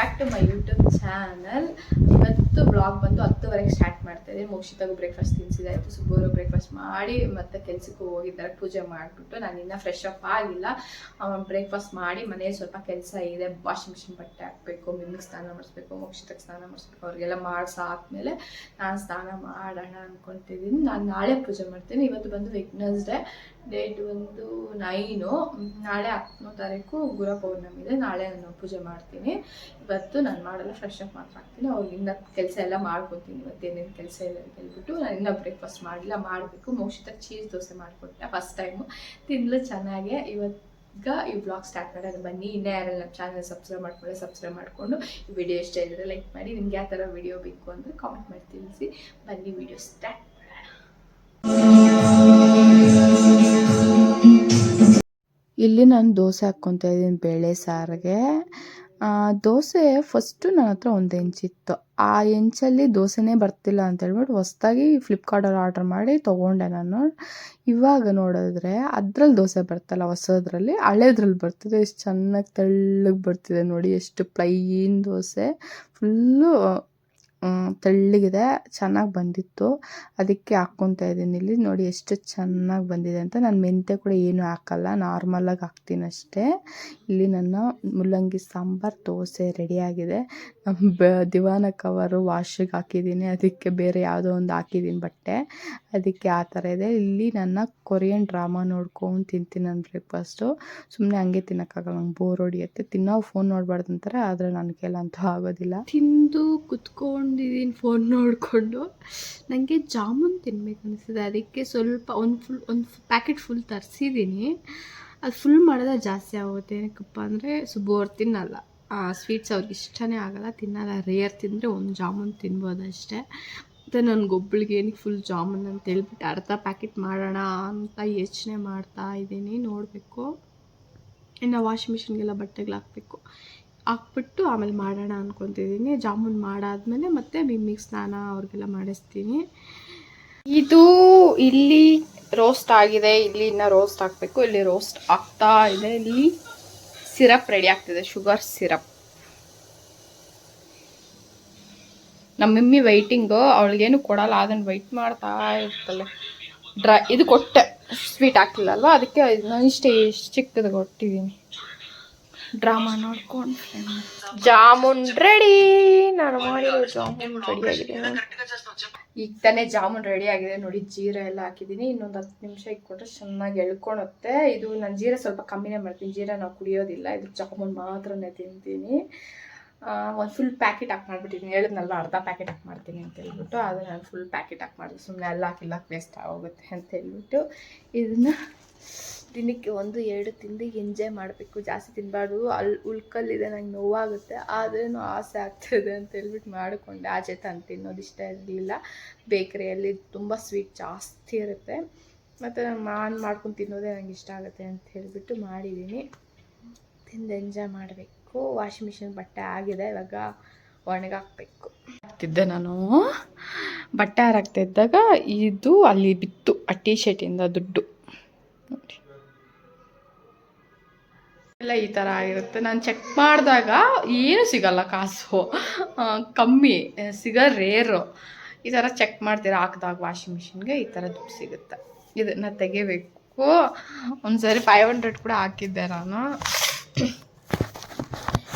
Back to my YouTube channel ಇವತ್ತು blog ಬಂದು ಹತ್ತುವರೆಗೆ ಸ್ಟಾರ್ಟ್ ಮಾಡ್ತಾ ಇದ್ದೀನಿ. ಮೋಕ್ಷಿತಾಗೂ ಬ್ರೇಕ್ಫಾಸ್ಟ್ ತಿನ್ಸಿದಾಯ್ತು ಸುಬ್ಬರು ಬ್ರೇಕ್ಫಾಸ್ಟ್ ಮಾಡಿ ಮತ್ತೆ ಕೆಲ್ಸಕ್ಕೆ ಹೋಗಿದ್ದಾರೆ. ಪೂಜೆ ಮಾಡಿಬಿಟ್ಟು ನಾನು ಇನ್ನೂ ಫ್ರೆಶ್ ಅಪ್ ಆಗಿಲ್ಲ. ಬ್ರೇಕ್ಫಾಸ್ಟ್ ಮಾಡಿ ಮನೆಯಲ್ಲಿ ಸ್ವಲ್ಪ ಕೆಲಸ ಇದೆ. ವಾಷಿಂಗ್ ಮಿಷಿನ್ ಬಟ್ಟೆ ಹಾಕಬೇಕು ಮಿಮ್ಮಿಗೆ ಸ್ನಾನ ಮಾಡಿಸ್ಬೇಕು ಮೋಕ್ಷಿತಕ್ಕೆ ಸ್ನಾನ ಮಾಡಿಸ್ಬೇಕು. ಅವ್ರಿಗೆಲ್ಲ ಮಾಡಿಸಾದ್ಮೇಲೆ ನಾನು ಸ್ನಾನ ಮಾಡೋಣ ಅಂದ್ಕೊತಿದ್ದೀನಿ ನಾನು ನಾಳೆ ಪೂಜೆ ಮಾಡ್ತೀನಿ. ಇವತ್ತು ಬಂದು ವೆಗ್ನಸ್ಡೇ ಡೇಟ್ ಒಂದು ನೈನು ನಾಳೆ ಹತ್ತನೇ ತಾರೀಕು ಗುರು ಪೌರ್ಣಮಿ ಇದೆ. ನಾಳೆ ನಾನು ಪೂಜೆ ಮಾಡ್ತೀನಿ. ಇವತ್ತು ನಾನು ಮಾಡಲ್ಲ ಫ್ರೆಶ್ ಅಪ್ ಮಾತ್ರ ಹಾಕ್ತೀನಿ ಅವ್ರಿಂದ ಕೆಲಸ ಎಲ್ಲ ಮಾಡ್ಕೊತೀನಿ. ಇವತ್ತೇನೇನು ಕೆಲಸ ಇಲ್ಲ ಅಂತ ಹೇಳ್ಬಿಟ್ಟು ನಾನು ಇನ್ನೂ ಬ್ರೇಕ್ಫಾಸ್ಟ್ ಮಾಡಿಲ್ಲ, ಮಾಡಬೇಕು. ಮೋಕ್ಷಿತ ಚೀಸ್ ದೋಸೆ ಮಾಡಿಕೊಟ್ಟೆ ಫಸ್ಟ್ ಟೈಮು ತಿನ್ನಲು ಚೆನ್ನಾಗೆ. ಇವತ್ತು ಈ ಬ್ಲಾಗ್ ಸ್ಟಾರ್ಟ್ ಮಾಡೋದು ಬನ್ನಿ. ಇನ್ನೇ ಯಾರೆಲ್ಲ ನಮ್ಮ ಚಾನಲ್ ಸಬ್ಸ್ಕ್ರೈಬ್ ಮಾಡ್ಕೊಳ್ಳಿ ಸಬ್ಸ್ಕ್ರೈಬ್ ಮಾಡಿಕೊಂಡು ಈ ವಿಡಿಯೋ ಇಷ್ಟ ಇದ್ದರೆ ಲೈಕ್ ಮಾಡಿ. ನಿಮ್ಗೆ ಯಾವ ಥರ ವಿಡಿಯೋ ಬೇಕು ಅಂದರೆ ಕಾಮೆಂಟ್ ಮಾಡಿ ತಿಳಿಸಿ. ಬನ್ನಿ ವಿಡಿಯೋ ಸ್ಟಾರ್ಟ್ ಇಲ್ಲಿ ನಾನು ದೋಸೆ ಹಾಕ್ಕೊತಾ ಇದ್ದೀನಿ ಬೇಳೆ ಸಾರಿಗೆ. ದೋಸೆ ಫಸ್ಟು ನನ್ನ ಹತ್ರ ಒಂದು ಹೆಂಚಿತ್ತು ಆ ಇಂಚಲ್ಲಿ ದೋಸೆನೇ ಬರ್ತಿಲ್ಲ ಅಂತ ಹೇಳ್ಬಿಟ್ಟು ಹೊಸ್ದಾಗಿ ಫ್ಲಿಪ್ಕಾರ್ಟಲ್ಲಿ ಆರ್ಡ್ರ್ ಮಾಡಿ ತೊಗೊಂಡೆ ನಾನು. ಇವಾಗ ನೋಡಿದ್ರೆ ಅದ್ರಲ್ಲಿ ದೋಸೆ ಬರ್ತಲ್ಲ ಹೊಸದ್ರಲ್ಲಿ, ಹಳೇದ್ರಲ್ಲಿ ಬರ್ತಿದೆ. ಎಷ್ಟು ಚೆನ್ನಾಗಿ ತೆಳ್ಳಗೆ ಬರ್ತಿದೆ ನೋಡಿ, ಎಷ್ಟು ಪ್ಲೈನ್ ದೋಸೆ. ಫುಲ್ಲು ತೆಳ್ಳಗಿದೆ, ಚೆನ್ನಾಗಿ ಬಂದಿತ್ತು. ಅದಕ್ಕೆ ಹಾಕ್ಕೊತಾ ಇದ್ದೀನಿ ಇಲ್ಲಿ. ನೋಡಿ ಎಷ್ಟು ಚೆನ್ನಾಗಿ ಬಂದಿದೆ ಅಂತ. ನಾನು ಮೆಂತ್ಯ ಕೂಡ ಏನು ಹಾಕಲ್ಲ ನಾರ್ಮಲಾಗಿ ಹಾಕ್ತೀನಿ ಅಷ್ಟೇ. ಇಲ್ಲಿ ನನ್ನ ಮುಲ್ಲಂಗಿ ಸಾಂಬಾರು ದೋಸೆ ರೆಡಿಯಾಗಿದೆ ನಮ್ಮ ದಿವಾನ ಕವರು ವಾಶಿಗೆ ಹಾಕಿದ್ದೀನಿ. ಅದಕ್ಕೆ ಬೇರೆ ಯಾವುದೋ ಒಂದು ಹಾಕಿದ್ದೀನಿ ಬಟ್ಟೆ. ಅದಕ್ಕೆ ಆ ಥರ ಇದೆ. ಇಲ್ಲಿ ನನ್ನ ಕೊರಿಯನ್ ಡ್ರಾಮಾ ನೋಡ್ಕೊಂಡು ತಿಂತೀನಿ ನಾನು ಬ್ರೇಕ್ಫಾಸ್ಟು. ಸುಮ್ಮನೆ ಹಂಗೆ ತಿನ್ನೋಕ್ಕಾಗಲ್ಲ ನಂಗೆ ಬೋರ್ ಹೊಡಿಯುತ್ತೆ. ತಿನ್ನೋ ಫೋನ್ ನೋಡಬಾರ್ದು ಅಂತಾರೆ, ಆದರೆ ನನಗೆಲ್ಲ ಅಂತೂ ಆಗೋದಿಲ್ಲ. ತಿಂದು ಕುತ್ಕೊಂಡಿದ್ದೀನಿ ಫೋನ್ ನೋಡಿಕೊಂಡು ನನಗೆ ಜಾಮೂನ್ ತಿನ್ಬೇಕು ಅನಿಸಿದೆ ಅದಕ್ಕೆ ಸ್ವಲ್ಪ ಒಂದು ಫುಲ್ ಒಂದು ಪ್ಯಾಕೆಟ್ ಫುಲ್ ತರಿಸಿದ್ದೀನಿ ಅದು ಫುಲ್ ಮಾಡಿದ್ರೆ ಜಾಸ್ತಿ ಆಗುತ್ತೆ ಏನಕ್ಕಪ್ಪ ಅಂದರೆ ಸೊ ಬೋರ್ ತಿನ್ನಲ್ಲ ಸ್ವೀಟ್ಸ್ ಅವ್ರಿಗೆ ಇಷ್ಟನೇ ಆಗಲ್ಲ. ತಿನ್ನಲ್ಲ. ರೇರ್ ತಿಂದರೆ ಒಂದು ಜಾಮೂನ್ ತಿನ್ಬೋದು ಅಷ್ಟೇ. ಮತ್ತು ನನಗೊಬ್ಳಿಗೆ ಏನಕ್ಕೆ ಫುಲ್ ಜಾಮೂನ್ ಅಂತ ಹೇಳ್ಬಿಟ್ಟು ಅರ್ಧ ಪ್ಯಾಕೆಟ್ ಮಾಡೋಣ ಅಂತ ಯೋಚನೆ ಮಾಡ್ತಾ ಇದ್ದೀನಿ, ನೋಡಬೇಕು. ಇನ್ನು ವಾಷಿಂಗ್ ಮಿಷಿನ್ಗೆಲ್ಲ ಬಟ್ಟೆಗಳು ಹಾಕಬೇಕು. ಹಾಕ್ಬಿಟ್ಟು ಆಮೇಲೆ ಮಾಡೋಣ ಅಂದ್ಕೊತಿದ್ದೀನಿ ಜಾಮೂನ್ ಮಾಡಾದಮೇಲೆ ಮತ್ತೆ ಮಿಮ್ಮಿಗೆ ಸ್ನಾನ ಅವ್ರಿಗೆಲ್ಲ ಮಾಡಿಸ್ತೀನಿ. ಇದು ಇಲ್ಲಿ ರೋಸ್ಟ್ ಆಗಿದೆ. ಇಲ್ಲಿ ಇನ್ನು ರೋಸ್ಟ್ ಹಾಕಬೇಕು. ಇಲ್ಲಿ ರೋಸ್ಟ್ ಆಗ್ತಾ ಇದೆ. ಇಲ್ಲಿ ಸಿರಪ್ ರೆಡಿ ಆಗ್ತಿದೆ. ಶುಗರ್ ಸಿರಪ್ ನಮ್ಮ ಮಮ್ಮಿ ವೈಟಿಂಗು ಅವಳಿಗೇನು ಕೊಡಲ್ಲ ಅದನ್ನು ವೈಟ್ ಮಾಡ್ತಾ ಇರ್ತಲ್ಲ ಡ್ರೈ, ಇದು ಕೊಟ್ಟೆ ಸ್ವೀಟ್ ಹಾಕಿಲ್ಲ ಅಲ್ವಾ ಅದಕ್ಕೆ ನಾನು ಇಷ್ಟೇ, ಇಷ್ಟು ಚಿಕ್ಕದು ಕೊಟ್ಟಿದ್ದೀನಿ ಡ್ರಾಮಾ ನೋಡ್ಕೊಂಡು ಜಾಮೂನ್ ರೆಡಿ ನಾನು ಮಾಡಿರೋ ಜಾಮೂನ್ ರೆಡಿ ಆಗಿದೆ. ಈಗ ತಾನೇ ಜಾಮೂನ್ ರೆಡಿ ಆಗಿದೆ. ನೋಡಿ, ಜೀರಾ ಎಲ್ಲ ಹಾಕಿದ್ದೀನಿ ಇನ್ನೊಂದು ಹತ್ತು ನಿಮಿಷ ಇಟ್ಕೊಂಡ್ರೆ ಚೆನ್ನಾಗಿ ಎಳ್ಕೊಳತ್ತೆ. ಇದು ನಾನು ಜೀರಾ ಸ್ವಲ್ಪ ಕಮ್ಮಿನೇ ಮಾಡ್ತೀನಿ. ಜೀರಾ ನಾವು ಕುಡಿಯೋದಿಲ್ಲ. ಇದು ಜಾಮೂನ್ ಮಾತ್ರನೇ ತಿಂತೀನಿ. ಒಂದು ಫುಲ್ ಪ್ಯಾಕೆಟ್ ಹಾಕಿ ಮಾಡಿಬಿಟ್ಟಿದ್ದೀನಿ ಹೇಳಿದ್ನಲ್ಲ, ಅರ್ಧ ಪ್ಯಾಕೆಟ್ ಹಾಕಿ ಮಾಡ್ತೀನಿ ಅಂತ ಹೇಳ್ಬಿಟ್ಟು, ಆದರೆ ನಾನು ಫುಲ್ ಪ್ಯಾಕೆಟ್ ಹಾಕಿ ಮಾಡಿದೆ. ಸುಮ್ಮನೆ ಎಲ್ಲ ಹಾಕಿಲ್ಲ ವೇಸ್ಟ್ ಆಗೋಗುತ್ತೆ ಅಂತ ಹೇಳ್ಬಿಟ್ಟು ಇದನ್ನು ದಿನಕ್ಕೆ ಒಂದು ಎರಡು ತಿಂದು ಎಂಜಾಯ್ ಮಾಡಬೇಕು. ಜಾಸ್ತಿ ತಿನ್ನಬಾರ್ದು ಅಲ್ಲಿ ಉಳ್ಕಲ್ಲಿದೆ, ನಂಗೆ ನೋವಾಗುತ್ತೆ. ಆದ್ರೂ ಆಸೆ ಆಗ್ತದೆ ಅಂತ ಹೇಳ್ಬಿಟ್ಟು ಮಾಡಿಕೊಂಡೆ. ಆಚೆ ತಂದು ತಿನ್ನೋದು ಇಷ್ಟ ಇರಲಿಲ್ಲ. ಬೇಕರಿಯಲ್ಲಿ ತುಂಬ ಸ್ವೀಟ್ ಜಾಸ್ತಿ ಇರುತ್ತೆ. ಮತ್ತು ನಾನು ನಾನು ಮಾಡ್ಕೊಂಡು ತಿನ್ನೋದೇ ನಂಗೆ ಇಷ್ಟ ಆಗುತ್ತೆ ಅಂತ ಹೇಳಿಬಿಟ್ಟು ಮಾಡಿದ್ದೀನಿ ತಿಂದು ಎಂಜಾಯ್ ಮಾಡಬೇಕು. ವಾಷಿಂಗ್ ಮಿಷಿನ್ ಬಟ್ಟೆ ಆಗಿದೆ, ಇವಾಗ ಒಣಗಾಕ್ಬೇಕು ಹಾಕ್ತಿದ್ದೆ ನಾನು. ಬಟ್ಟೆ ಹಾರಾಕ್ತಾ ಇದ್ದಾಗ ಇದು ಅಲ್ಲಿ ಬಿತ್ತು, ಆ ಟೀ ಶರ್ಟಿಂದ ದುಡ್ಡು. ಎಲ್ಲ ಈ ಥರ ಆಗಿರುತ್ತೆ. ನಾನು ಚೆಕ್ ಮಾಡಿದಾಗ ಏನು ಸಿಗಲ್ಲ ಕಾಸು. ಕಮ್ಮಿ ಸಿಗೋ ರೇರು ಈ ಥರ ಚೆಕ್ ಮಾಡ್ತೀರಾ, ಹಾಕಿದಾಗ ವಾಷಿಂಗ್ ಮಿಷಿನ್ಗೆ ಈ ಥರ ದುಡ್ಡು ಸಿಗುತ್ತೆ. ಇದನ್ನು ತೆಗಿಬೇಕು. ಒಂದ್ಸರಿ ಫೈವ್ ಹಂಡ್ರೆಡ್ ಕೂಡ ಹಾಕಿದ್ದೆ ನಾನು.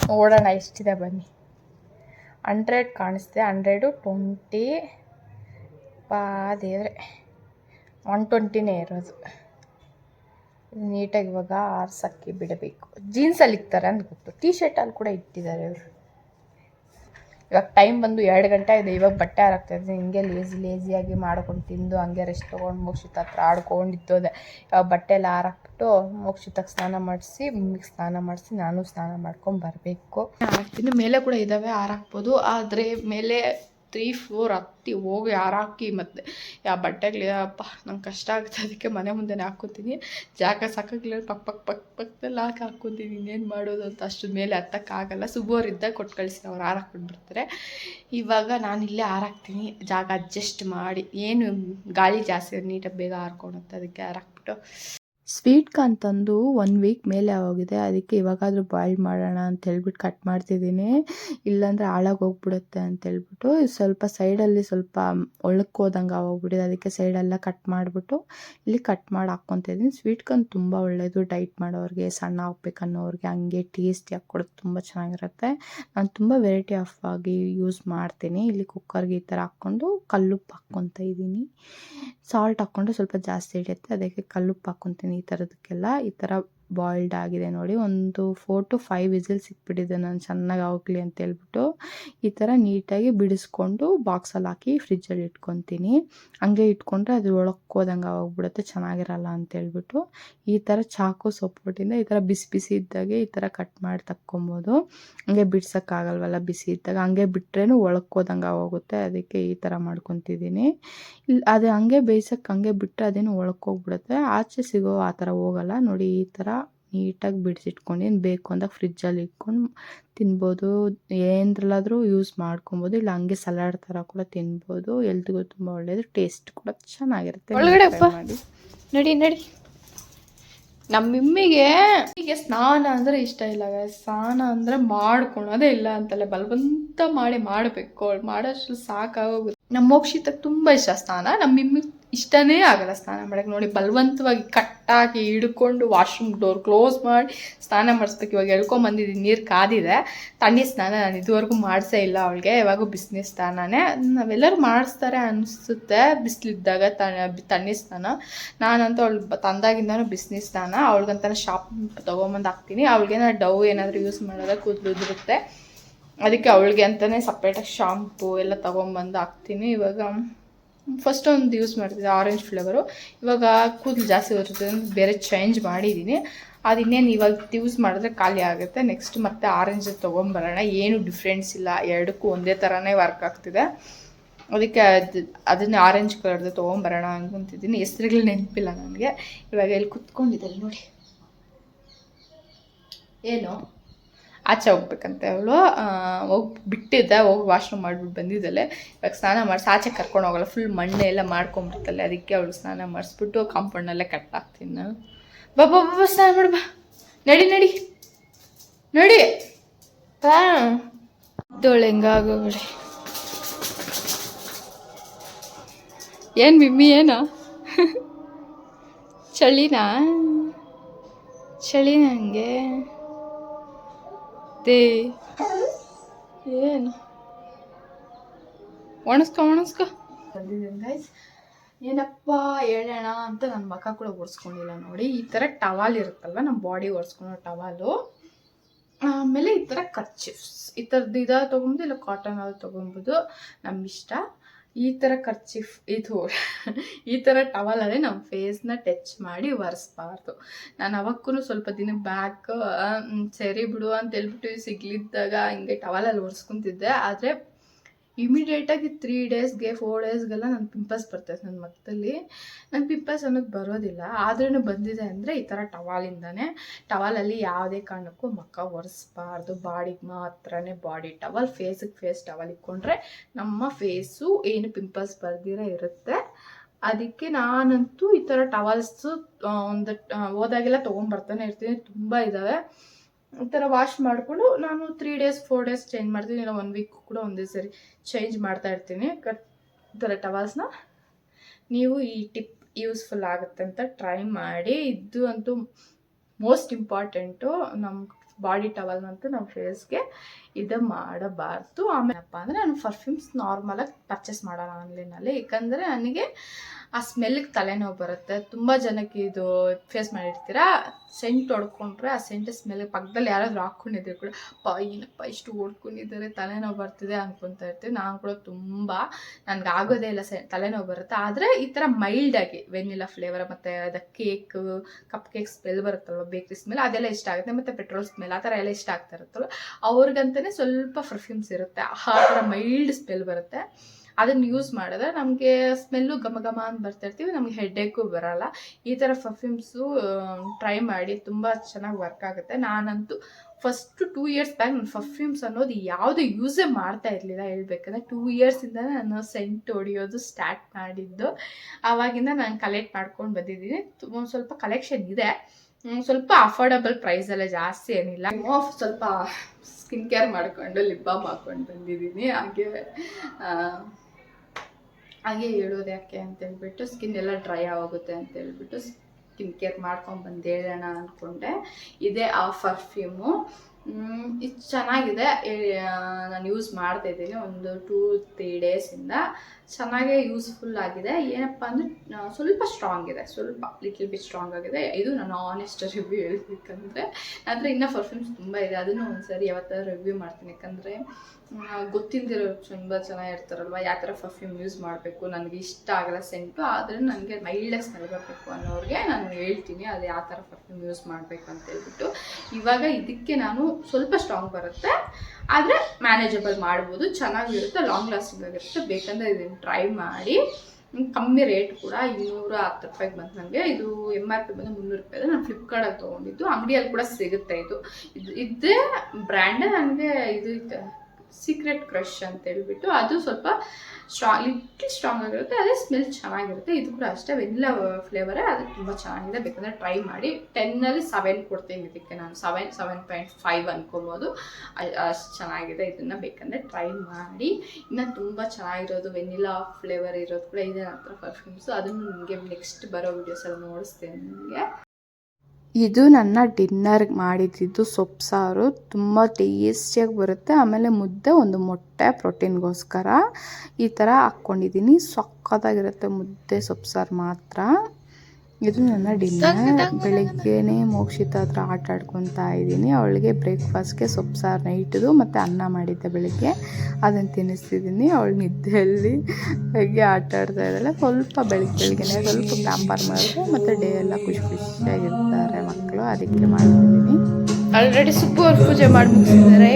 ನೋಡೋಣ ಎಷ್ಟಿದೆ ಬನ್ನಿ. ಹಂಡ್ರೆಡ್ ಕಾಣಿಸ್ತಿದೆ, ಹಂಡ್ರೆಡು ಟ್ವೆಂಟಿ ಪಾದೇವ್ರೆ. ಒನ್ ಟ್ವೆಂಟಿನೇ ಇರೋದು. ನೀಟಾಗಿ ಇವಾಗ ಆರ್ಸಕ್ಕೆ ಬಿಡಬೇಕು. ಜೀನ್ಸಲ್ಲಿ ಇಕ್ತಾರೆ ಅಂತ ಗೊತ್ತು. ಟಿ ಶರ್ಟಲ್ಲಿ ಕೂಡ ಇಟ್ಟಿದ್ದಾರೆ ಇವರು. ಇವಾಗ ಟೈಮ್ ಬಂದು ಎರಡು ಗಂಟೆ ಆಗಿದೆ ಇವಾಗ ಬಟ್ಟೆ ಹಾರಾಗ್ತಾಯಿದೆ ಹಿಂಗೆ ಲೇಸಿ ಲೇಸಿಯಾಗಿ ಮಾಡ್ಕೊಂಡು ತಿಂದು ಹಂಗೆ ರೆಸ್ಟ್ ತೊಗೊಂಡು ಮೋಕ್ಷಿತ ಹತ್ರ ಆಡ್ಕೊಂಡಿದ್ದೋದೆ. ಇವಾಗ ಬಟ್ಟೆ ಎಲ್ಲ ಹಾರಾಕ್ಬಿಟ್ಟು ಮೋಕ್ಷಿತಕ್ಕೆ ಸ್ನಾನ ಮಾಡಿಸಿ ಮಮ್ಮಿಗೆ ಸ್ನಾನ ಮಾಡಿಸಿ ನಾನು ಸ್ನಾನ ಮಾಡ್ಕೊಂಡು ಬರಬೇಕು. ಇನ್ನು ಮೇಲೆ ಕೂಡ ಇದ್ದಾವೆ ಹಾರಾಕ್ಬೋದು. ಆದರೆ ಮೇಲೆ ತ್ರೀ ಫೋರ್ ಹತ್ತಿ ಹೋಗಿ ಹಾರಾಕಿ ಮತ್ತೆ ಯಾವ ಬಟ್ಟೆಗಳು ಅಪ್ಪ ನಂಗೆ ಕಷ್ಟ ಆಗುತ್ತೆ, ಅದಕ್ಕೆ ಮನೆ ಮುಂದೆನೇ ಹಾಕ್ಕೊತೀನಿ. ಜಾಗ ಸಾಕಾಗಿಲ್ಲ ಪಕ್ ಪಕ್ ಪಕ್ ಪಕ್ಕದಲ್ಲಿ ಹಾಕಿ ಹಾಕ್ಕೊತೀನಿ. ಇನ್ನೇನು ಮಾಡೋದು ಅಂತ ಅಷ್ಟು ಮೇಲೆ ಹತ್ತಕ್ಕಾಗಲ್ಲ. ಸುಬೋರಿದ್ದಾಗ ಕೊಟ್ಟು ಕಳಿಸಿ ಅವ್ರು ಹಾರಾಕ್ಬಿಟ್ಟು ಬರ್ತಾರೆ ಇವಾಗ ನಾನು ಇಲ್ಲೇ ಹಾರಾಕ್ತೀನಿ ಜಾಗ ಅಡ್ಜಸ್ಟ್ ಮಾಡಿ, ಏನು ಗಾಳಿ ಜಾಸ್ತಿ ನೀಟಾಗಿ ಬೇಗ ಹಾರ್ಕೊಳುತ್ತೆ ಅದಕ್ಕೆ ಹಾರಾಕ್ಬಿಟ್ಟು ಸ್ವೀಟ್ ಕಾರ್ನ್ ತಂದು ಒನ್ ವೀಕ್ ಮೇಲೆ ಆಗೋಗಿದೆ. ಅದಕ್ಕೆ ಇವಾಗಾದರೂ ಬಾಯ್ಲ್ ಮಾಡೋಣ ಅಂತ ಹೇಳ್ಬಿಟ್ಟು ಕಟ್ ಮಾಡ್ತಿದ್ದೀನಿ. ಇಲ್ಲಾಂದರೆ ಹಾಳಾಗಿ ಹೋಗ್ಬಿಡುತ್ತೆ ಅಂತ ಹೇಳ್ಬಿಟ್ಟು ಸ್ವಲ್ಪ ಸೈಡಲ್ಲಿ ಸ್ವಲ್ಪ ಒಳಕ್ಕೆ ಹೋದಂಗೆ ಆಗೋಗ್ಬಿಟ್ಟಿದೆ. ಅದಕ್ಕೆ ಸೈಡೆಲ್ಲ ಕಟ್ ಮಾಡಿಬಿಟ್ಟು ಇಲ್ಲಿ ಕಟ್ ಮಾಡಿ ಹಾಕ್ಕೊತಿದ್ದೀನಿ ಸ್ವೀಟ್ ಕಾರ್ನ್ ತುಂಬ ಒಳ್ಳೆಯದು ಡೈಟ್ ಮಾಡೋರಿಗೆ, ಸಣ್ಣ ಹಾಕ್ಬೇಕನ್ನೋರಿಗೆ ಹಂಗೆ ಟೇಸ್ಟಿಯಾಗಿ ಕೊಡೋದು ತುಂಬ ಚೆನ್ನಾಗಿರುತ್ತೆ. ನಾನು ತುಂಬ ವೆರೈಟಿ ಆಫ್ ಆಗಿ ಯೂಸ್ ಮಾಡ್ತೀನಿ. ಇಲ್ಲಿ ಕುಕ್ಕರ್ಗೆ ಈ ಥರ ಹಾಕ್ಕೊಂಡು ಕಲ್ಲುಪ್ಪು ಹಾಕ್ಕೊತ ಇದ್ದೀನಿ. ಸಾಲ್ಟ್ ಹಾಕ್ಕೊಂಡು ಸ್ವಲ್ಪ ಜಾಸ್ತಿ ಹಿಡಿಯುತ್ತೆ. ಅದಕ್ಕೆ ಕಲ್ಲುಪ್ಪು ಹಾಕ್ಕೊತೀನಿ. ಈ ಥರದಕ್ಕೆಲ್ಲ ಈ ಥರ ಬಾಯ್ಲ್ಡ್ ಆಗಿದೆ ನೋಡಿ. ಒಂದು ಫೋರ್ ಟು ಫೈವ್ ವಿಸಿಲ್ ಸಿಕ್ಬಿಟ್ಟಿದೆ ನಾನು ಚೆನ್ನಾಗಿ ಆಗಲಿ ಅಂತ ಹೇಳ್ಬಿಟ್ಟು ಈ ಥರ ನೀಟಾಗಿ ಬಿಡಿಸ್ಕೊಂಡು ಬಾಕ್ಸಲ್ಲಿ ಹಾಕಿ ಫ್ರಿಜ್ಜಲ್ಲಿ ಇಟ್ಕೊತೀನಿ. ಹಂಗೆ ಇಟ್ಕೊಂಡ್ರೆ ಅದು ಒಳಕ್ಕೆ ಹೋದಂಗೆ ಆಗೋಗ್ಬಿಡುತ್ತೆ, ಚೆನ್ನಾಗಿರಲ್ಲ ಅಂತ ಹೇಳ್ಬಿಟ್ಟು. ಈ ಥರ ಚಾಕು ಸಪೋರ್ಟಿಂದ ಈ ಥರ ಬಿಸಿ ಬಿಸಿ ಇದ್ದಾಗೆ ಈ ಥರ ಕಟ್ ಮಾಡಿ ತಕ್ಕೊಬೋದು. ಹಂಗೆ ಬಿಡ್ಸೋಕ್ಕಾಗಲ್ವಲ್ಲ ಬಿಸಿ ಇದ್ದಾಗ. ಹಂಗೆ ಬಿಟ್ರೇನು ಒಳಕ್ಕೆ ಹೋದಂಗೆ ಆಗೋಗುತ್ತೆ. ಅದಕ್ಕೆ ಈ ಥರ ಮಾಡ್ಕೊತಿದ್ದೀನಿ. ಇಲ್ಲಿ ಅದು ಹಂಗೆ ಬೇಯ್ಸೋಕ್ಕೆ ಹಂಗೆ ಬಿಟ್ಟರೆ ಅದೇನು ಒಳಕ್ಕೆ ಹೋಗ್ಬಿಡುತ್ತೆ. ಆಚೆ ಸಿಗೋ ಆ ಥರ ಹೋಗಲ್ಲ. ನೋಡಿ ಈ ಥರ ನೀಟಾಗಿ ಬಿಡಿಸಿಟ್ಕೊಂಡು ಏನು ಬೇಕು ಅಂದಾಗ ಫ್ರಿಜ್ಜಲ್ಲಿ ಇಟ್ಕೊಂಡು ತಿನ್ಬೋದು. ಏನರಲ್ಲಾದರೂ ಯೂಸ್ ಮಾಡ್ಕೊಬೋದು. ಇಲ್ಲ ಹಂಗೆ ಸಲಾಡ್ ಥರ ಕೂಡ ತಿನ್ಬೋದು. ಎಲ್ತಿಗೂ ತುಂಬ ಒಳ್ಳೆಯದು ಟೇಸ್ಟ್ ಕೂಡ ಚೆನ್ನಾಗಿರುತ್ತೆ. ಒಳಗಡೆ ಮಾಡಿ. ನಡಿ ನಡಿ. ನಮ್ಮ ಮಿಮ್ಮಿಗೆ ಹೀಗೆ ಸ್ನಾನ ಅಂದ್ರೆ ಇಷ್ಟ ಇಲ್ಲ. ಸ್ನಾನ ಅಂದ್ರೆ ಮಾಡ್ಕೊಳೋದೇ ಇಲ್ಲ ಅಂತಲ್ಲ ಬಲವಂತ ಮಾಡಿ ಮಾಡಬೇಕು. ಅವಳು ಮಾಡೋಷ್ಟು ಸಾಕಾಗೋಗುತ್ತೆ. ನಮ್ಮ ಮೋಕ್ಷಿತಕ್ಕೆ ತುಂಬ ಇಷ್ಟ ಸ್ನಾನ. ನಮ್ಮ ಮಿಮ್ಮಿ ಇಷ್ಟನೇ ಆಗಲ್ಲ ಸ್ನಾನ ಮಾಡೋಕ್ಕೆ. ನೋಡಿ ಬಲವಂತವಾಗಿ ಕಟ್ಟಾಗಿ ಹಿಡ್ಕೊಂಡು ವಾಶ್ರೂಮ್ ಡೋರ್ ಕ್ಲೋಸ್ ಮಾಡಿ ಸ್ನಾನ ಮಾಡಿಸ್ಬೇಕು ಇವಾಗ ಎಳ್ಕೊಂಬಂದಿದ್ದೀನಿ ನೀರು ಕಾದಿದೆ. ತಣ್ಣಿ ಸ್ನಾನ ನಾನು ಇದುವರೆಗೂ ಮಾಡಿಸೇ ಇಲ್ಲ ಅವಳಿಗೆ. ಇವಾಗ ಬಿಸಿನೀರು ಸ್ನಾನನೇ. ನಾವೆಲ್ಲರೂ ಮಾಡಿಸ್ತಾರೆ ಅನಿಸುತ್ತೆ. ಬಿಸಿಲಿದ್ದಾಗ ತಣ್ಣಿ ಸ್ನಾನ. ನಾನಂತೂ ಅವಳು ತಂದಾಗಿಂದನೂ ಬಿಸಿನೀರು ಸ್ನಾನ. ಅವಳಿಗಂತಾನೆ ಶಾಪ್ ತೊಗೊಂಬಂದು ಹಾಕ್ತೀನಿ. ಅವಳಿಗೇನ ಡವ್ ಏನಾದರೂ ಯೂಸ್ ಮಾಡಿದ್ರೆ ಕೂದಲು ಉದುರುತ್ತೆ. ಅದಕ್ಕೆ ಅವಳಿಗೆ ಅಂತಲೇ ಸಪ್ರೇಟಾಗಿ ಶಾಂಪು ಎಲ್ಲ ತೊಗೊಂಬಂದು ಹಾಕ್ತೀನಿ. ಇವಾಗ ಫಸ್ಟ್ ಒಂದು ಯೂಸ್ ಮಾಡ್ತಿದ್ದೆ ಆರೆಂಜ್ ಫ್ಲೇವರು ಇವಾಗ ಕೂದಲು ಜಾಸ್ತಿ ಅಂತ ಬೇರೆ ಚೇಂಜ್ ಮಾಡಿದ್ದೀನಿ ಅದು ಇನ್ನೇನು ಇವಾಗ ಯೂಸ್ ಮಾಡಿದ್ರೆ ಖಾಲಿ ಆಗುತ್ತೆ. ನೆಕ್ಸ್ಟ್ ಮತ್ತೆ ಆರೆಂಜ್ ತೊಗೊಂಬರೋಣ. ಏನು ಡಿಫ್ರೆನ್ಸ್ ಇಲ್ಲ. ಎರಡಕ್ಕೂ ಒಂದೇ ಥರನೇ ವರ್ಕ್ ಆಗ್ತಿದೆ. ಅದಕ್ಕೆ ಅದು, ಅದನ್ನೇ ಆರೆಂಜ್ ಕಲರ್ದು ತೊಗೊಂಬರೋಣ ಅಂದ್ಕೊಂತಿದ್ದೀನಿ ಹೆಸ್ರುಗಳು ನೆನಪಿಲ್ಲ ನನಗೆ. ಇವಾಗ ಇಲ್ಲಿ ಕುತ್ಕೊಂಡಿದ್ದಲ್ಲ ನೋಡಿ. ಏನು? ಆಚೆ ಹೋಗ್ಬೇಕಂತೆ ಅವಳು. ಹೋಗಿ ಬಿಟ್ಟಿದ್ದೆ ಹೋಗಿ ವಾಶ್ರೂಮ್ ಮಾಡಿಬಿಟ್ಟು ಬಂದಿದ್ದಾಳೆ ಇವಾಗ ಸ್ನಾನ ಮಾಡಿಸಿ ಆಚೆ ಕರ್ಕೊಂಡು ಹೋಗಲ್ಲ ಫುಲ್ ಮಣ್ಣೆ ಎಲ್ಲ ಮಾಡ್ಕೊಂಬಿಡ್ತಾಳೆ ಅದಕ್ಕೆ ಅವಳು ಸ್ನಾನ ಮಾಡಿಸ್ಬಿಟ್ಟು ಕಾಂಪೌಂಡಲ್ಲೇ ಕಟ್ ಹಾಕ್ತೀನಿ ನಾನು. ಬಾ ಬಾ ಬಾ, ಸ್ನಾನ ಮಾಡಿ ಬಾ. ನಡಿ ನಡಿ. ನಡಿ. ಬಾ. ಇದ್ದೋಳು ಏನು ಬಿಮ್ಮಿ ಏನೋ? ಚಳಿನಾ? ಚಳಿನ ಹಂಗೆ? ದೇ ಏನು? ಒಣಸ್ಕ ಒಣಸ್ಕ. ಏನಪ್ಪ ಹೇಳೋಣ ಅಂತ ನನ್ನ ಮಕ್ಕ ಕೂಡ ಒರೆಸ್ಕೊಂಡಿಲ್ಲ ನೋಡಿ. ಈ ಥರ ಟವಾಲ್ ಇರುತ್ತಲ್ವ? ನಮ್ಮ ಬಾಡಿ ಒರೆಸ್ಕೊಳೋ ಟವಾಲು ಆಮೇಲೆ ಈ ಥರ ಕರ್ಚಿಫ್ಸ್ ಈ ಥರದ್ದು ಇದ ತೊಗೊಬೋದು, ಇಲ್ಲ ಕಾಟನ್ ಅದು ತೊಗೊಬೋದು ನಮ್ಮ ಇಷ್ಟ ಈ ಥರ ಖರ್ಚಿಫ್ ಇದು ಈ ಥರ ಟವಲಲ್ಲೇ ನಮ್ಮ ಫೇಸ್ನ ಟಚ್ ಮಾಡಿ ಒರೆಸ್ಬಾರ್ದು. ನಾನು ಅವಕ್ಕೂ ಸ್ವಲ್ಪ ದಿನ ಬ್ಯಾಕ್ ಸರಿ ಬಿಡು ಅಂತ ಹೇಳ್ಬಿಟ್ಟು ಸಿಗ್ಲಿದ್ದಾಗ ಹಿಂಗೆ ಟವಲಲ್ಲಿ ಒರೆಸ್ಕೊಂತಿದ್ದೆ. ಆದರೆ ಇಮಿಡಿಯೇಟಾಗಿ ತ್ರೀ ಡೇಸ್ಗೆ ಫೋರ್ ಡೇಸ್ಗೆಲ್ಲ ನನ್ನ ಪಿಂಪಲ್ಸ್ ಬರ್ತೈತೆ ನನ್ನ ಮಕ್ಕದಲ್ಲಿ ನನ್ನ ಪಿಂಪಲ್ಸ್ ಅನ್ನೋದು ಬರೋದಿಲ್ಲ. ಆದ್ರೂ ಬಂದಿದೆ ಅಂದರೆ ಈ ಥರ ಟವಾಲಿಂದಾನೆ ಟವಾಲಲ್ಲಿ ಯಾವುದೇ ಕಾರಣಕ್ಕೂ ಮಕ್ಕ ಒರೆಸ್ಬಾರ್ದು. ಬಾಡಿಗೆ ಮಾತ್ರನೇ ಬಾಡಿ ಟವಲ್ ಫೇಸಿಗೆ ಫೇಸ್ ಟವಲ್ ಇಟ್ಕೊಂಡ್ರೆ ನಮ್ಮ ಫೇಸು ಏನು ಪಿಂಪಲ್ಸ್ ಬರ್ದಿರ ಇರುತ್ತೆ. ಅದಕ್ಕೆ ನಾನಂತೂ ಈ ಥರ ಟವಲ್ಸು ಒಂದು ಹೋದಾಗೆಲ್ಲ ತೊಗೊಂಬರ್ತಾನೆ ಇರ್ತೀನಿ. ತುಂಬ ಇದ್ದಾವೆ ಈ ಥರ ವಾಶ್ ಮಾಡಿಕೊಂಡು ನಾನು three days four days change ಮಾಡ್ತೀನಿ. ಇಲ್ಲ ಒನ್ ವೀಕ್ ಕೂಡ ಒಂದೇ ಸರಿ ಚೇಂಜ್ ಮಾಡ್ತಾ ಇರ್ತೀನಿ. ಕಟ್ ಥರ ಟವಲ್ಸ್ನ ನೀವು ಈ ಟಿಪ್ ಯೂಸ್ಫುಲ್ ಆಗುತ್ತೆ ಅಂತ ಟ್ರೈ ಮಾಡಿ. ಇದು ಅಂತೂ ಮೋಸ್ಟ್ ಇಂಪಾರ್ಟೆಂಟು ನಮ್ಮ ಬಾಡಿ ಟವಲ್ನಂತೂ ನಮ್ಮ ಫೇಸ್ಗೆ ಇದು ಮಾಡಬಾರ್ದು. ಆಮೇಲೆ ಅಂದರೆ ನಾನು ಪರ್ಫ್ಯೂಮ್ಸ್ ನಾರ್ಮಲಾಗಿ ಪರ್ಚೇಸ್ ಮಾಡೋಣ ಆನ್ಲೈನಲ್ಲಿ ಏಕೆಂದರೆ ನನಗೆ ಆ ಸ್ಮೆಲ್ಗೆ ತಲೆನೋವು ಬರುತ್ತೆ. ತುಂಬ ಜನಕ್ಕೆ ಇದು ಫೇಸ್ ಮಾಡಿರ್ತೀರಾ? ಸೆಂಟ್ ಹೊಡ್ಕೊಂಡ್ರೆ ಆ ಸೆಂಟ್ ಸ್ಮೆಲ್ ಪಕ್ಕದಲ್ಲಿ ಯಾರಾದರೂ ಹಾಕ್ಕೊಂಡಿದ್ರು ಕೂಡ ಪ ಏನಪ್ಪ ಇಷ್ಟು ಹೊಡ್ಕೊಂಡಿದ್ದಾರೆ, ತಲೆನೋವು ಬರ್ತಿದೆ ಅನ್ಕೊತಾ ಇರ್ತೀವಿ. ನಾನು ಕೂಡ ತುಂಬ, ನನಗೆ ಆಗೋದೇ ಇಲ್ಲ ಸೆ ತಲೆನೋವು ಬರುತ್ತೆ. ಆದರೆ ಈ ಥರ ಮೈಲ್ಡಾಗಿ ವೆನಿಲಾ ಫ್ಲೇವರ್ ಮತ್ತು ಅದು ಕೇಕ್ ಕಪ್ ಕೇಕ್ ಸ್ಮೆಲ್ ಬರುತ್ತಲ್ವ ಬೇಕ್ರಿ ಸ್ಮೆಲ್ ಅದೆಲ್ಲ ಇಷ್ಟ ಆಗುತ್ತೆ. ಮತ್ತು ಪೆಟ್ರೋಲ್ ಸ್ಮೆಲ್ ಆ ಥರ ಎಲ್ಲ ಇಷ್ಟ ಆಗ್ತಾ ಇರುತ್ತಲ್ವ. ಅವ್ರಿಗಂತಲೇ ಸ್ವಲ್ಪ ಪರ್ಫ್ಯೂಮ್ಸ್ ಇರುತ್ತೆ. ಆ ಥರ ಮೈಲ್ಡ್ ಸ್ಮೆಲ್ ಬರುತ್ತೆ. ಅದನ್ನು ಯೂಸ್ ಮಾಡಿದ್ರೆ ನಮಗೆ ಸ್ಮೆಲ್ಲು ಘಮ ಘಮ ಅಂತ ಬರ್ತಾ ಇರ್ತೀವಿ ನಮಗೆ ಹೆಡ್ಡೇಕು ಬರಲ್ಲ. ಈ ಥರ ಪರ್ಫ್ಯೂಮ್ಸು ಟ್ರೈ ಮಾಡಿ ತುಂಬ ಚೆನ್ನಾಗಿ ವರ್ಕ್ ಆಗುತ್ತೆ. ನಾನಂತೂ ಫಸ್ಟ್ ಟೂ ಇಯರ್ಸ್ ಬ್ಯಾಕ್ ನಾನು ಪರ್ಫ್ಯೂಮ್ಸ್ ಅನ್ನೋದು ಯಾವುದೂ ಯೂಸೇ ಮಾಡ್ತಾ ಇರಲಿಲ್ಲ ಹೇಳ್ಬೇಕಂದ್ರೆ ಟೂ ಇಯರ್ಸಿಂದ ನಾನು ಸೆಂಟ್ ಹೊಡಿಯೋದು ಸ್ಟಾರ್ಟ್ ಮಾಡಿದ್ದು. ಆವಾಗಿಂದ ನಾನು ಕಲೆಕ್ಟ್ ಮಾಡ್ಕೊಂಡು ಬಂದಿದ್ದೀನಿ. ಒಂದು ಸ್ವಲ್ಪ ಕಲೆಕ್ಷನ್ ಇದೆ. ಸ್ವಲ್ಪ ಅಫೋರ್ಡಬಲ್ ಪ್ರೈಸಲ್ಲೇ ಜಾಸ್ತಿ ಏನಿಲ್ಲ. ಸ್ವಲ್ಪ ಸ್ಕಿನ್ ಕೇರ್ ಮಾಡ್ಕೊಂಡು ಲಿಪ್ ಬಾಮ್ ಹಾಕೊಂಡು ಬಂದಿದ್ದೀನಿ. ಹಾಗೆ ಹಾಗೆ ಹೇಳೋದು ಯಾಕೆ ಅಂತ ಹೇಳ್ಬಿಟ್ಟು ಸ್ಕಿನ್ ಎಲ್ಲ ಡ್ರೈ ಆಗುತ್ತೆ ಅಂತ ಹೇಳ್ಬಿಟ್ಟು ಸ್ಕಿನ್ ಕೇರ್ ಮಾಡ್ಕೊಂಡು ಬಂದು ಹೇಳೋಣ ಅಂದ್ಕೊಂಡೆ ಇದೇ ಆ ಪರ್ಫ್ಯೂಮು ಇದು ಚೆನ್ನಾಗಿದೆ. ನಾನು ಯೂಸ್ ಮಾಡ್ತಾ ಇದ್ದೀನಿ. ಒಂದು ಟೂ ತ್ರೀ ಡೇಸಿಂದ ಚೆನ್ನಾಗೇ ಯೂಸ್ಫುಲ್ ಆಗಿದೆ. ಏನಪ್ಪ ಅಂದರೆ ಸ್ವಲ್ಪ ಸ್ಟ್ರಾಂಗ್ ಇದೆ. ಸ್ವಲ್ಪ ಲಿಟ್ಲ್ ಬಿಟ್ ಸ್ಟ್ರಾಂಗ್ ಆಗಿದೆ. ಇದು ನಾನು ಆನೆಸ್ಟ್ ರಿವ್ಯೂ ಹೇಳ್ಬೇಕಂದ್ರೆ, ಆದರೆ ಇನ್ನೂ ಪರ್ಫ್ಯೂಮ್ಸ್ ತುಂಬ ಇದೆ. ಅದನ್ನು ಒಂದ್ಸರಿ ಯಾವತ್ತಾದ್ರು ರಿವ್ಯೂ ಮಾಡ್ತೀನಿ. ಯಾಕಂದರೆ ಗೊತ್ತಿಲ್ದಿರೋ ತುಂಬ ಚೆನ್ನಾಗಿರ್ತಾರಲ್ವ ಯಾವ ಥರ ಪರ್ಫ್ಯೂಮ್ ಯೂಸ್ ಮಾಡಬೇಕು, ನನಗೆ ಇಷ್ಟ ಆಗಲ್ಲ ಸೆಂಟು ಆದರೆ ನನಗೆ ಮೈಲ್ಡಾಗಿ ಸ್ಮೆಲ್ ಬರಬೇಕು ಅನ್ನೋರಿಗೆ ನಾನು ಹೇಳ್ತೀನಿ, ಅದು ಯಾವ ಥರ ಪರ್ಫ್ಯೂಮ್ ಯೂಸ್ ಮಾಡಬೇಕು ಅಂತ ಹೇಳ್ಬಿಟ್ಟು. ಇವಾಗ ಇದಕ್ಕೆ ನಾನು ಸ್ವಲ್ಪ ಸ್ಟ್ರಾಂಗ್ ಬರುತ್ತೆ. ಆದರೆ ಮ್ಯಾನೇಜಬಲ್ ಮಾಡ್ಬೋದು, ಚೆನ್ನಾಗಿರುತ್ತೆ ಲಾಂಗ್ ಲಾಸ್ಟಿಂಗ್ ಆಗಿರುತ್ತೆ. ಬೇಕಂದ್ರೆ ಇದನ್ನು ಟ್ರೈ ಮಾಡಿ. ಕಮ್ಮಿ ರೇಟ್ ಕೂಡ ಇನ್ನೂರ ಹತ್ತು ರೂಪಾಯಿಗೆ ಬಂತು ನನಗೆ ಇದು ಎಂ ಆರ್ ಪಿ ಬಂದು ಮುನ್ನೂರು ರೂಪಾಯಿ ನಾನು ಫ್ಲಿಪ್ಕಾರ್ಟಲ್ಲಿ ತೊಗೊಂಡಿದ್ದು. ಅಂಗಡಿಯಲ್ಲಿ ಕೂಡ ಸಿಗುತ್ತೆ ಇದು. ಇದು, ಇದೇ ಬ್ರ್ಯಾಂಡ್ ನನಗೆ ಇದು ಸೀಕ್ರೆಟ್ ಕ್ರಶ್ ಅಂತ ಹೇಳ್ಬಿಟ್ಟು ಅದು ಸ್ವಲ್ಪ ಲಿಟ್ಲ್ ಸ್ಟ್ರಾಂಗ್ ಆಗಿರುತ್ತೆ, ಅದೇ ಸ್ಮೆಲ್ ಚೆನ್ನಾಗಿರುತ್ತೆ. ಇದು ಕೂಡ ಅಷ್ಟೇ ವೆನಿಲಾ ಫ್ಲೇವರೇ ಅದು ತುಂಬ ಚೆನ್ನಾಗಿದೆ. ಬೇಕಂದರೆ ಟ್ರೈ ಮಾಡಿ. ಟೆನ್ನಲ್ಲಿ ಸೆವೆನ್ ಕೊಡ್ತೀನಿ ಇದಕ್ಕೆ ನಾನು. ಸೆವೆನ್ ಸೆವೆನ್ ಪಾಯಿಂಟ್ ಫೈವ್ ಅಂದ್ಕೊಬೋದು ಅಷ್ಟು ಚೆನ್ನಾಗಿದೆ ಇದನ್ನು. ಬೇಕಂದರೆ ಟ್ರೈ ಮಾಡಿ. ಇನ್ನು ತುಂಬ ಚೆನ್ನಾಗಿರೋದು ವೆನಿಲಾ ಫ್ಲೇವರ್ ಇರೋದು ಕೂಡ ಇದೆ ಹತ್ರ ಪರ್ಫ್ಯೂಮ್ಸು ಅದನ್ನು ನಿಮಗೆ ನೆಕ್ಸ್ಟ್ ಬರೋ ವೀಡಿಯೋಸಲ್ಲಿ ನೋಡಿಸ್ತೇನೆ ನಿಮಗೆ. ಇದು ನನ್ನ ಡಿನ್ನರ್ಗೆ ಮಾಡಿದ್ದಿದ್ದು ಸೊಪ್ಪು ಸಾರು. ತುಂಬ ಟೇಸ್ಟಿಯಾಗಿ ಬರುತ್ತೆ. ಆಮೇಲೆ ಮುದ್ದೆ, ಒಂದು ಮೊಟ್ಟೆ ಪ್ರೋಟೀನ್ಗೋಸ್ಕರ ಈ ಥರ ಹಾಕ್ಕೊಂಡಿದ್ದೀನಿ. ಸಕ್ಕತ್ತಾಗಿರುತ್ತೆ ಮುದ್ದೆ ಸೊಪ್ಪು ಸಾರು ಮಾತ್ರ. ಇದು ನನ್ನ ಡಿನ್ನರ್ ಬೆಳಿಗ್ಗೆನೇ ಮೋಕ್ಷಿತ ಹತ್ರ ಆಟ ಆಡ್ಕೊತಾ ಇದ್ದೀನಿ. ಅವಳಿಗೆ ಬ್ರೇಕ್ಫಾಸ್ಟ್ಗೆ ಸೊಪ್ಪು ಸಾರು ನೈಟ್ದು ಮತ್ತು ಅನ್ನ ಮಾಡಿದ್ದೆ ಬೆಳಿಗ್ಗೆ. ಅದನ್ನು ತಿನ್ನಿಸ್ತಿದ್ದೀನಿ. ಅವಳು ನಿದ್ದೆಯಲ್ಲಿ ಹೇಗೆ ಆಟ ಆಡ್ತಾ ಇದ್ದಾಳೆ. ಸ್ವಲ್ಪ ಬೆಳಿಗ್ಗೆ ಬೆಳಿಗ್ಗೆನೇ ಸ್ವಲ್ಪ ಪ್ಯಾಂಪರ್ ಮಾಡಿದ್ರು ಮತ್ತು ಡೇ ಎಲ್ಲ ಖುಷಿ ಖುಷಿಯಾಗಿರ್ತಾರೆ ಮಕ್ಕಳು. ಅದಕ್ಕೆ ಮಾಡ್ತಿದ್ದೀನಿ. ಆಲ್ರೆಡಿ ಸುಬ್ಬು ಅವ್ರು ಪೂಜೆ ಮಾಡಿ ಮುಗಿಸಿದ್ದಾರೆ.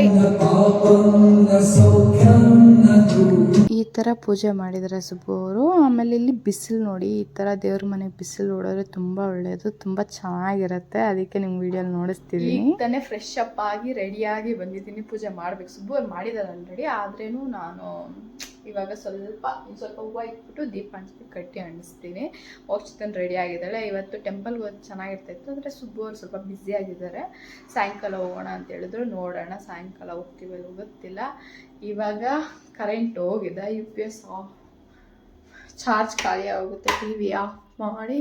ಈ ಥರ ಪೂಜೆ ಮಾಡಿದ್ದಾರೆ ಸುಬ್ಬು ಅವರು. ಆಮೇಲೆ ಇಲ್ಲಿ ಬಿಸಿಲು ನೋಡಿ, ಈ ಥರ ದೇವ್ರ ಮನೆಗೆ ಬಿಸಿಲು ನೋಡಿದ್ರೆ ತುಂಬ ಒಳ್ಳೆಯದು ತುಂಬ ಚೆನ್ನಾಗಿರುತ್ತೆ. ಅದಕ್ಕೆ ನಿಮ್ಗೆ ವಿಡಿಯೋಲಿ ಈಗ ತಾನೇ ಫ್ರೆಶ್ ಅಪ್ ಆಗಿ ರೆಡಿಯಾಗಿ ಬಂದಿದ್ದೀನಿ ಪೂಜೆ ಮಾಡ್ಬೇಕು. ಸುಬ್ಬು ಅವ್ರು ಮಾಡಿದ್ದಾರೆ ಆಲ್ರೆಡಿ ಆದ್ರೇನು ನಾನು ಇವಾಗ ಸ್ವಲ್ಪ ಒಂದು ಸ್ವಲ್ಪ ಹೂವು ಇಟ್ಬಿಟ್ಟು ದೀಪ ಹಂಚ್ಬಿಟ್ಟು ಕಟ್ಟಿ ಅಂಟಿಸ್ತೀನಿ. ಮೋಕ್ಷಿತನ್ ರೆಡಿ ಆಗಿದ್ದಾಳೆ. ಇವತ್ತು ಟೆಂಪಲ್ಗೆ ಹೋದ್ ಚೆನ್ನಾಗಿರ್ತಾಯಿತ್ತು ಅಂದರೆ ಸುಬ್ಬು ಅವ್ರು ಸ್ವಲ್ಪ ಬ್ಯುಸಿ ಆಗಿದ್ದಾರೆ. ಸಾಯಂಕಾಲ ಹೋಗೋಣ ಅಂತ ಹೇಳಿದ್ರು. ನೋಡೋಣ ಸಾಯಂಕಾಲ ಹೋಗ್ತೀವಲ್ಲ ಗೊತ್ತಿಲ್ಲ. ಇವಾಗ ಕರೆಂಟ್ ಹೋಗಿದೆ. U P S off charge ಖಾಲಿ ಆಗುತ್ತೆ. ಟಿ ವಿ ಆಫ್ ಮಾಡಿ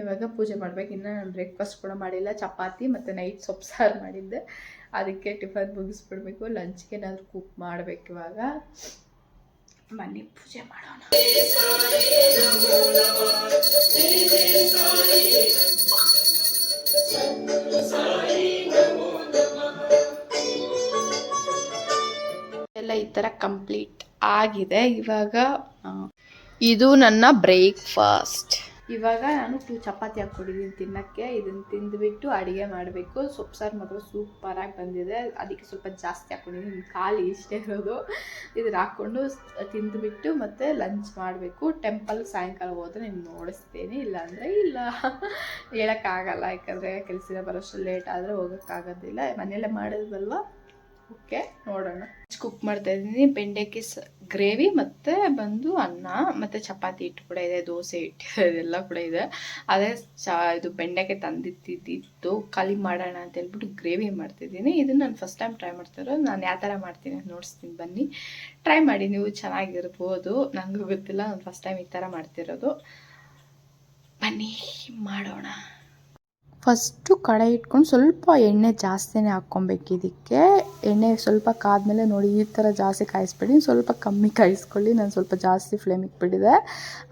ಇವಾಗ ಪೂಜೆ ಮಾಡ್ಬೇಕು. ಇನ್ನೂ ನಾನು ಬ್ರೇಕ್ಫಾಸ್ಟ್ ಕೂಡ ಮಾಡಿಲ್ಲ. ಚಪಾತಿ ಮತ್ತು ನೈಟ್ ಸೊಪ್ಪು ಸಾರು ಮಾಡಿದ್ದೆ. ಅದಕ್ಕೆ ಟಿಫನ್ ಮುಗಿಸ್ಬಿಡ್ಬೇಕು. ಲಂಚ್ಗೆ ಏನಾದರೂ ಕುಕ್ ಮಾಡಬೇಕು ಇವಾಗ. ಬನ್ನಿ ಪೂಜೆ ಮಾಡೋಣ. ಎಲ್ಲ ಈ ಥರ ಕಂಪ್ಲೀಟ್ ಆಗಿದೆ. ಇವಾಗ ಇದು ನನ್ನ ಬ್ರೇಕ್ಫಾಸ್ಟ್. ಇವಾಗ ನಾನು ಟೂ ಚಪಾತಿ ಹಾಕ್ಕೊಟ್ಟಿದ್ದೀನಿ ತಿನ್ನಕ್ಕೆ. ಇದನ್ನು ತಿಂದುಬಿಟ್ಟು ಅಡುಗೆ ಮಾಡಬೇಕು. ಸೊಪ್ಪು ಸಾರು ಮಾತ್ರ ಸೂಪರಾಗಿ ಬಂದಿದೆ. ಅದಕ್ಕೆ ಸ್ವಲ್ಪ ಜಾಸ್ತಿ ಹಾಕ್ಕೊಂಡಿದ್ದೀನಿ ಖಾಲಿ ಇಷ್ಟೇ ಇರೋದು. ಇದನ್ನ ಹಾಕ್ಕೊಂಡು ತಿಂದುಬಿಟ್ಟು ಮತ್ತು ಲಂಚ್ ಮಾಡಬೇಕು. ಟೆಂಪಲ್ ಸಾಯಂಕಾಲ ಹೋದ್ರೆ ನಿಮ್ಗೆ ನೋಡಿಸ್ತೀನಿ. ಇಲ್ಲಾಂದರೆ ಇಲ್ಲ. ಹೇಳೋಕ್ಕಾಗಲ್ಲ. ಯಾಕಂದರೆ ಕೆಲಸ ಬರೋಷ್ಟು ಲೇಟ್ ಆದರೆ ಹೋಗೋಕ್ಕಾಗೋದಿಲ್ಲ. ಮನೆಯಲ್ಲೇ ಮಾಡಿದ್ವಲ್ವ? ಓಕೆ, ನೋಡೋಣ. ಕುಕ್ ಮಾಡ್ತಾ ಇದ್ದೀನಿ. ಬೆಂಡೆಕಾಯಿ ಗ್ರೇವಿ ಮತ್ತೆ ಬಂದು ಅನ್ನ, ಮತ್ತೆ ಚಪಾತಿ ಹಿಟ್ಟು ಕೂಡ ಇದೆ, ದೋಸೆ ಹಿಟ್ಟು ಇದೆಲ್ಲ ಕೂಡ ಇದೆ. ಅದೇ ಚ, ಇದು ಬೆಂಡೆಕಾಯಿ ತಂದಿತ್ತಿದ್ದು ಖಾಲಿ ಮಾಡೋಣ ಅಂತ ಹೇಳ್ಬಿಟ್ಟು ಗ್ರೇವಿ ಮಾಡ್ತಿದ್ದೀನಿ ಇದನ್ನು ನಾನು ಫಸ್ಟ್ ಟೈಮ್ ಟ್ರೈ ಮಾಡ್ತಿರೋ ನಾನು ಯಾವ ಥರ ಮಾಡ್ತೀನಿ ನೋಡಿಸ್ತೀನಿ ಬನ್ನಿ. ಟ್ರೈ ಮಾಡಿ, ನೀವು ಚೆನ್ನಾಗಿರ್ಬೋದು. ನನಗೂ ಗೊತ್ತಿಲ್ಲ, ನಾನು ಫಸ್ಟ್ ಟೈಮ್ ಈ ಥರ ಮಾಡ್ತಿರೋದು. ಬನ್ನಿ, ಮಾಡೋಣ. ಫಸ್ಟು ಕಡೆ ಇಟ್ಕೊಂಡು ಸ್ವಲ್ಪ ಎಣ್ಣೆ ಜಾಸ್ತಿನೇ ಹಾಕ್ಕೊಬೇಕು ಇದಕ್ಕೆ. ಎಣ್ಣೆ ಸ್ವಲ್ಪ ಕಾದ್ಮೇಲೆ ನೋಡಿ, ಈ ಥರ ಜಾಸ್ತಿ ಕಾಯಿಸ್ಬಿಡಿ. ಸ್ವಲ್ಪ ಕಮ್ಮಿ ಕಾಯಿಸ್ಕೊಳ್ಳಿ. ನಾನು ಸ್ವಲ್ಪ ಜಾಸ್ತಿ ಫ್ಲೇಮ್ ಇಟ್ಬಿಟ್ಟಿದೆ.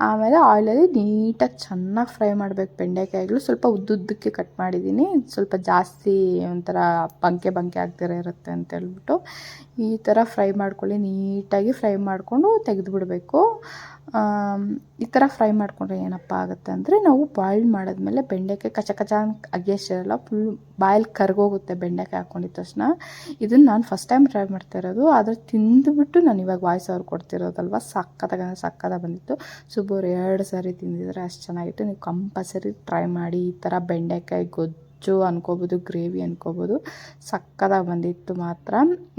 ಆಮೇಲೆ ಆಯಿಲಲ್ಲಿ ನೀಟಾಗಿ ಚೆನ್ನಾಗಿ ಫ್ರೈ ಮಾಡಬೇಕು ಬೆಂಡೆಕಾಯಿಗಳು. ಸ್ವಲ್ಪ ಉದ್ದುದ್ದಕ್ಕೆ ಕಟ್ ಮಾಡಿದ್ದೀನಿ. ಸ್ವಲ್ಪ ಜಾಸ್ತಿ ಒಂಥರ ಬಂಕೆ ಬಂಕೆ ಆಗ್ದಿರ ಇರುತ್ತೆ ಅಂತ ಹೇಳ್ಬಿಟ್ಟು ಈ ಥರ ಫ್ರೈ ಮಾಡ್ಕೊಳ್ಳಿ. ನೀಟಾಗಿ ಫ್ರೈ ಮಾಡಿಕೊಂಡು ತೆಗೆದುಬಿಡಬೇಕು. ಈ ಥರ ಫ್ರೈ ಮಾಡಿಕೊಂಡ್ರೆ ಏನಪ್ಪ ಆಗುತ್ತೆ ಅಂದರೆ ನಾವು ಬಾಯ್ಲ್ ಮಾಡಿದ್ಮೇಲೆ ಬೆಂಡೆಕಾಯಿ ಕಚ ಕಚ ಅಗ್ಯಷ್ಟಿರಲ್ಲ ಫುಲ್ ಬಾಯಲ್ಲಿ ಕರ್ಗೋಗುತ್ತೆ ಬೆಂಡೆಕಾಯಿ ಹಾಕ್ಕೊಂಡಿದ್ದ ತಕ್ಷಣ. ಇದನ್ನು ನಾನು ಫಸ್ಟ್ ಟೈಮ್ ಟ್ರೈ ಮಾಡ್ತಾ ಇರೋದು, ಆದರೆ ತಿಂದುಬಿಟ್ಟು ನಾನು ಇವಾಗ ವಾಯ್ಸ್ ಅವ್ರು ಕೊಡ್ತಿರೋದಲ್ವ? ಸಕ್ಕತ್ತಾಗ ಸಕ್ಕತ್ತಾಗ ಬಂದಿತ್ತು. ಸುಬ್ಬರು ಎರಡು ಸಾರಿ ತಿಂದಿದ್ರೆ ಅಷ್ಟು ಚೆನ್ನಾಗಿತ್ತು. ನೀವು ಕಂಪಲ್ಸರಿ ಟ್ರೈ ಮಾಡಿ ಈ ಥರ ಬೆಂಡೆಕಾಯಿ ಗೊಜ್ಜು ಗೊಜ್ಜು ಅನ್ಕೋಬೋದು, ಗ್ರೇವಿ ಅನ್ಕೋಬೋದು ಸಕ್ಕದಾಗಿ ಬಂದಿತ್ತು ಮಾತ್ರ.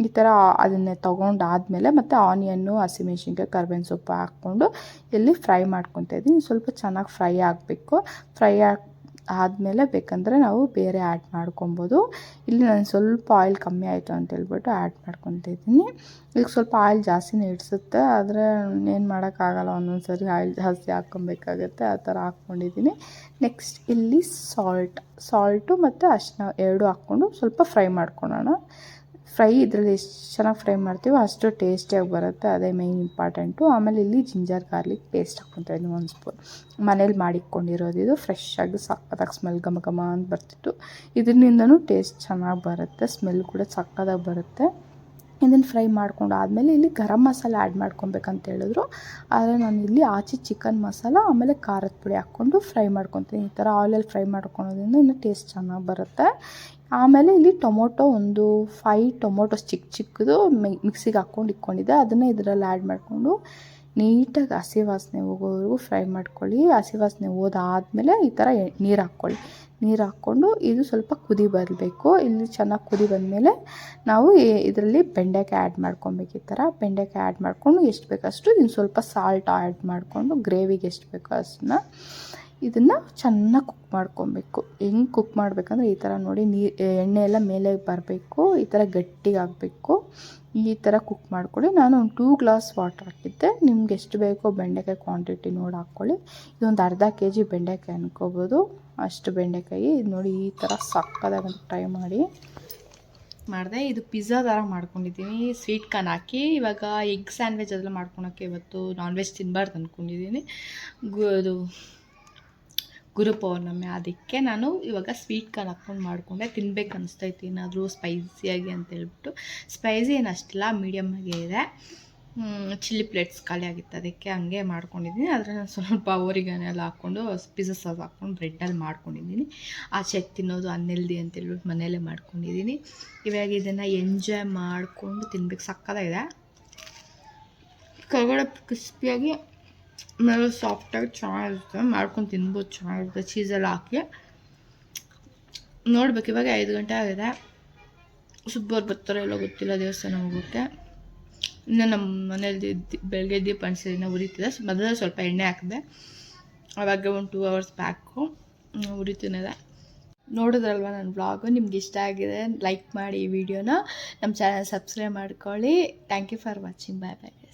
ಈ ಥರ ಅದನ್ನೇ ತೊಗೊಂಡಾದಮೇಲೆ ಮತ್ತು ಆನಿಯನ್ನು, ಹಸಿಮೆಣ್ಸಿನ್ಕಾಯಿ, ಕರ್ಬೇವಿನ ಸೊಪ್ಪು ಹಾಕ್ಕೊಂಡು ಇಲ್ಲಿ ಫ್ರೈ ಮಾಡ್ಕೊತಾ ಇದ್ದೀನಿ. ಸ್ವಲ್ಪ ಚೆನ್ನಾಗಿ ಫ್ರೈ ಆಗಬೇಕು. ಫ್ರೈ ಆಗಿ ಆದಮೇಲೆ ಬೇಕಂದರೆ ನಾವು ಬೇರೆ ಆ್ಯಡ್ ಮಾಡ್ಕೊಬೋದು. ಇಲ್ಲಿ ನಾನು ಸ್ವಲ್ಪ ಆಯಿಲ್ ಕಮ್ಮಿ ಆಯಿತು ಅಂತ ಹೇಳ್ಬಿಟ್ಟು ಆ್ಯಡ್ ಮಾಡ್ಕೊತಿದ್ದೀನಿ ಈಗ ಸ್ವಲ್ಪ ಆಯಿಲ್ ಜಾಸ್ತಿನೇ ಇಡ್ಸುತ್ತೆ, ಆದರೆ ಏನು ಮಾಡೋಕ್ಕಾಗಲ್ಲ ಒಂದೊಂದು ಸರಿ ಆಯಿಲ್ ಜಾಸ್ತಿ ಹಾಕ್ಕೊಬೇಕಾಗತ್ತೆ, ಆ ಥರ ಹಾಕ್ಕೊಂಡಿದ್ದೀನಿ. ನೆಕ್ಸ್ಟ್ ಇಲ್ಲಿ ಸಾಲ್ಟ್ ಸಾಲ್ಟು ಮತ್ತು ಅರಿಶಿನ ಎರಡು ಹಾಕ್ಕೊಂಡು ಸ್ವಲ್ಪ ಫ್ರೈ ಮಾಡ್ಕೊಳೋಣ. ಫ್ರೈ ಇದರಲ್ಲಿ ಎಷ್ಟು ಚೆನ್ನಾಗಿ ಫ್ರೈ ಮಾಡ್ತೀವೋ ಅಷ್ಟು ಟೇಸ್ಟಿಯಾಗಿ ಬರುತ್ತೆ. ಅದೇ ಮೇಯ್ನ್ ಇಂಪಾರ್ಟೆಂಟು ಆಮೇಲೆ ಇಲ್ಲಿ ಜಿಂಜರ್ ಗಾರ್ಲಿಕ್ ಪೇಸ್ಟ್ ಹಾಕ್ಕೊತಾ ಇದ್ದೀನಿ ಒಂದು ಸ್ಪೂನ್ ಮನೇಲಿ ಮಾಡಿಕೊಂಡಿರೋದು ಇದು ಫ್ರೆಶ್ಶಾಗಿ ಸಕ್ಕತ್ತಾಗಿ ಸ್ಮೆಲ್ ಘಮ ಘಮ ಅಂತ ಬರ್ತಿತ್ತು. ಇದರಿಂದನೂ ಟೇಸ್ಟ್ ಚೆನ್ನಾಗಿ ಬರುತ್ತೆ ಸ್ಮೆಲ್ ಕೂಡ ಸಕ್ಕತ್ತಾಗಿ ಬರುತ್ತೆ. ಇದನ್ನು ಫ್ರೈ ಮಾಡ್ಕೊಂಡು ಆದಮೇಲೆ ಇಲ್ಲಿ ಗರಂ ಮಸಾಲೆ ಆ್ಯಡ್ ಮಾಡ್ಕೊಬೇಕಂತ ಹೇಳಿದ್ರು. ಆದರೆ ನಾನು ಇಲ್ಲಿ ಆಚೆ ಚಿಕನ್ ಮಸಾಲ, ಆಮೇಲೆ ಖಾರದ ಪುಡಿ ಹಾಕ್ಕೊಂಡು ಫ್ರೈ ಮಾಡ್ಕೊತೀನಿ. ಈ ಥರ ಆಯಿಲಲ್ಲಿ ಫ್ರೈ ಮಾಡ್ಕೊಳೋದ್ರಿಂದ ಇನ್ನೂ ಟೇಸ್ಟ್ ಚೆನ್ನಾಗಿ ಬರುತ್ತೆ. ಆಮೇಲೆ ಇಲ್ಲಿ ಟೊಮೊಟೊ ಒಂದು ಫೈ ಟೊಮೊಟೊಸ್ ಚಿಕ್ಕ ಚಿಕ್ಕದು ಮಿಕ್ಸಿಗೆ ಹಾಕ್ಕೊಂಡು ಇಟ್ಕೊಂಡಿದ್ದೆ. ಅದನ್ನು ಇದರಲ್ಲಿ ಆ್ಯಡ್ ಮಾಡಿಕೊಂಡು ನೀಟಾಗಿ ಹಸಿ ವಾಸನೆ ಹೋಗೋವರೆಗೂ ಫ್ರೈ ಮಾಡ್ಕೊಳ್ಳಿ. ಹಸಿ ವಾಸನೆ ಹೋದಾದ್ಮೇಲೆ ಈ ಥರ ನೀರು ಹಾಕ್ಕೊಳ್ಳಿ. ನೀರು ಹಾಕ್ಕೊಂಡು ಇದು ಸ್ವಲ್ಪ ಕುದಿ ಬರಬೇಕು. ಇಲ್ಲಿ ಚೆನ್ನಾಗಿ ಕುದಿ ಬಂದಮೇಲೆ ನಾವು ಇದರಲ್ಲಿ ಬೆಂಡೆಕಾಯಿ ಆ್ಯಡ್ ಮಾಡ್ಕೊಬೇಕು ಈ ಥರ. ಬೆಂಡೆಕಾಯಿ ಆ್ಯಡ್ ಮಾಡಿಕೊಂಡು ಎಷ್ಟು ಬೇಕಷ್ಟು ಇನ್ನು ಸ್ವಲ್ಪ ಸಾಲ್ಟ್ ಆ್ಯಡ್ ಮಾಡಿಕೊಂಡು ಗ್ರೇವಿಗೆ ಎಷ್ಟು ಬೇಕೋ ಅಷ್ಟನ್ನ ಇದನ್ನು ಚೆನ್ನಾಗಿ ಕುಕ್ ಮಾಡ್ಕೊಬೇಕು. ಹೆಂಗೆ ಕುಕ್ ಮಾಡಬೇಕಂದ್ರೆ ಈ ಥರ ನೋಡಿ ನೀರು ಎಣ್ಣೆ ಎಲ್ಲ ಮೇಲೆ ಬರಬೇಕು, ಈ ಥರ ಗಟ್ಟಿಗೆ ಆಗಬೇಕು. ಈ ಥರ ಕುಕ್ ಮಾಡ್ಕೊಳ್ಳಿ. ನಾನು ಒಂದು ಟೂ ಗ್ಲಾಸ್ ವಾಟರ್ ಹಾಕಿದ್ದೆ. ನಿಮ್ಗೆ ಎಷ್ಟು ಬೇಕೋ ಬೆಂಡೆಕಾಯಿ ಕ್ವಾಂಟಿಟಿ ನೋಡಿ ಹಾಕ್ಕೊಳ್ಳಿ. ಇದೊಂದು ಅರ್ಧ ಕೆ ಜಿ ಬೆಂಡೆಕಾಯಿ ಅನ್ಕೋಬೋದು. ಅಷ್ಟು ಬೆಂಡೆಕಾಯಿ. ಇದು ನೋಡಿ ಈ ಥರ ಸಕ್ಕದಾಗಿ ಟ್ರೈ ಮಾಡಿ. ಮಾಡಿದೆ. ಇದು ಪಿಜ್ಜಾ ಥರ ಮಾಡ್ಕೊಂಡಿದ್ದೀನಿ. ಸ್ವೀಟ್ ಕಾರ್ನ್ ಹಾಕಿ. ಇವಾಗ ಎಗ್ ಸ್ಯಾಂಡ್ವಿಚ್ ಅದೆಲ್ಲ ಮಾಡ್ಕೊಳಕ್ಕೆ ಇವತ್ತು ನಾನ್ ವೆಜ್ ತಿನ್ನಬಾರ್ದು ಅಂದ್ಕೊಂಡಿದ್ದೀನಿ ಗು, ಅದು ಗುರು ಪೌರ್ಣಮಿ ಅದಕ್ಕೆ ನಾನು ಇವಾಗ ಸ್ವೀಟ್ ಕಾರ್ನ್ ಹಾಕ್ಕೊಂಡು ಮಾಡಿಕೊಂಡೆ. ತಿನ್ಬೇಕು ಅನಿಸ್ತೈತಿ. ಏನಾದರೂ ಸ್ಪೈಸಿಯಾಗಿ ಅಂತ ಹೇಳ್ಬಿಟ್ಟು. ಸ್ಪೈಸಿ ಏನು ಅಷ್ಟಿಲ್ಲ ಮೀಡಿಯಮ್ಮಾಗೆ ಇದೆ. ಚಿಲ್ಲಿ ಪ್ಲೇಟ್ಸ್ ಖಾಲಿ ಆಗಿತ್ತು. ಅದಕ್ಕೆ ಹಂಗೆ ಮಾಡ್ಕೊಂಡಿದ್ದೀನಿ. ಆದರೆ ನಾನು ಸ್ವಲ್ಪ ಎಲ್ಲ ಹಾಕ್ಕೊಂಡು ಪಿಜ್ಜಾ ಸಾಸ್ ಹಾಕ್ಕೊಂಡು ಬ್ರೆಡ್ಡಲ್ಲಿ ಮಾಡ್ಕೊಂಡಿದ್ದೀನಿ. ಆಚೆ ತಿನ್ನೋದು ಅನ್ನೆಲ್ದಿ ಅಂತ ಹೇಳ್ಬಿಟ್ಟು ಮನೆಯಲ್ಲೇ ಮಾಡ್ಕೊಂಡಿದ್ದೀನಿ. ಇವಾಗ ಇದನ್ನು ಎಂಜಾಯ್ ಮಾಡಿಕೊಂಡು ತಿನ್ಬೇಕು. ಸಕ್ಕತ್ತಾಗಿದೆ. ಕೆಳಗಡೆ ಕ್ರಿಸ್ಪಿಯಾಗಿ ಮೇಲೆ ಸಾಫ್ಟಾಗಿ ಚೆನ್ನಾಗಿರುತ್ತೆ ಮಾಡ್ಕೊಂಡು ತಿನ್ಬೋದು ಚೆನ್ನಾಗಿರುತ್ತೆ ಚೀಸೆಲ್ಲ ಹಾಕಿ ನೋಡ್ಬೇಕು ಇವಾಗ ಐದು ಗಂಟೆ ಆಗಿದೆ ಸುಬ್ಬರು ಬರ್ತಾರೋ ಎಲ್ಲೋ ಗೊತ್ತಿಲ್ಲ ದೇವಸ್ಥಾನ ಹೋಗುತ್ತೆ ಇನ್ನು ನಮ್ಮ ಮನೇಲಿ ಬೆಳಗ್ಗೆ ದೀಪ ಅಣಿಸಿದ ಉರಿತಿದೆ ಮೊದಲೇ ಸ್ವಲ್ಪ ಎಣ್ಣೆ ಹಾಕಿದೆ ಅವಾಗ ಒಂದು ಟೂ ಅವರ್ಸ್ ಬ್ಯಾಕು ಉರಿತಿನಿದೆ ನೋಡಿದ್ರಲ್ವ ನನ್ನ ಬ್ಲಾಗು ನಿಮ್ಗೆ ಇಷ್ಟ ಆಗಿದೆ ಲೈಕ್ ಮಾಡಿ ಈ ವಿಡಿಯೋನ ನಮ್ಮ ಚಾನಲ್ ಸಬ್ಸ್ಕ್ರೈಬ್ ಮಾಡ್ಕೊಳ್ಳಿ thank you for watching bye bye